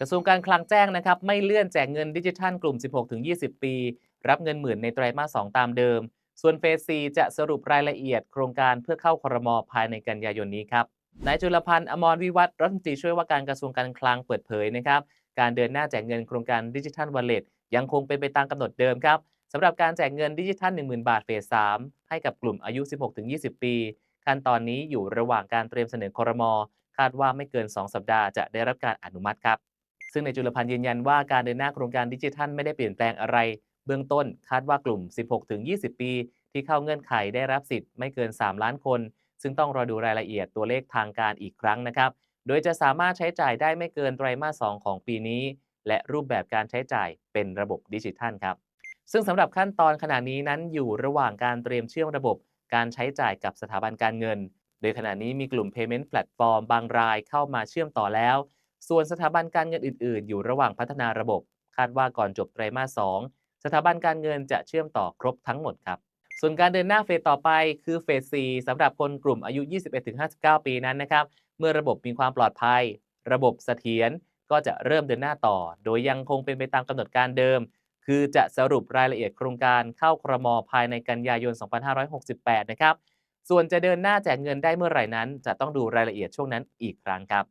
กระทรวงการคลังแจ้งนะครับไม่เลื่อนแจกเงินดิจิทัลกลุ่ม 16-20 ปี รับเงินหมื่นในไตรมาส 2 ตามเดิม ส่วนเฟส4จะสรุปรายละเอียดโครงการเพื่อเข้าครมภายในกันยายนนี้ครับนายจุลพันธ์อมรวิวัฒรัฐมนตรีช่วยว่าการกระทรวงการคลังเปิดเผยนะครับการเดินหน้าแจกเงินโครงการดิจิทัลวอลเล็ตยังคงเป็นไปตามกำหนดเดิมครับสำหรับการแจกเงินดิจิทัล 10,000 บาทเฟส 3 ให้กับกลุ่มอายุ 16-20 ปี ขั้นตอนนี้อยู่ระหว่างการเตรียมเสนอครมคาดว่าไม่เกิน 2 สัปดาห์จะได้รับการอนุมัติครับ ซึ่งในจุลพันธ์ยืนยันว่าการเดินหน้าโครงการดิจิทัลไม่ได้เปลี่ยนแปลงอะไร เบื้องต้นคาดว่ากลุ่ม 16-20 ปี ที่เข้าเงื่อนไขได้รับสิทธิ์ไม่เกิน 3 ล้านคน ซึ่งต้องรอดูรายละเอียดตัวเลขทางการอีกครั้งนะครับ โดยจะสามารถใช้จ่ายได้ไม่เกินไตรมาส 2 ของปีนี้ และรูปแบบการใช้จ่ายเป็นระบบดิจิทัลครับซึ่งสำหรับขั้นตอนขณะนี้นั้นอยู่ระหว่างการเตรียมเชื่อมระบบ การใช้จ่ายกับสถาบันการเงิน โดยขณะนี้มีกลุ่ม Payment Platform บางรายเข้ามาเชื่อมต่อแล้ว ส่วนสถาบันการเงินอื่น ๆ อยู่ระหว่างพัฒนาระบบ คาดว่าก่อนจบไตรมาส 2 สถาบันการเงินจะเชื่อมต่อครบทั้งหมดครับ ส่วนการเดินหน้าเฟสต่อไปคือเฟส 4สำหรับคนกลุ่มอายุ 21-59 ปีนั้นนะครับ เมื่อระบบมีความปลอดภัย ระบบเสถียรก็จะเริ่มเดินหน้าต่อ โดยยังคงเป็นไปตามกำหนดการเดิม คือจะสรุปรายละเอียดโครงการเข้าครมภายในกันยายน 2568 นะครับ ส่วนจะเดินหน้าแจกเงินได้เมื่อไหร่นั้น จะต้องดูรายละเอียดช่วงนั้นอีกครั้งครับ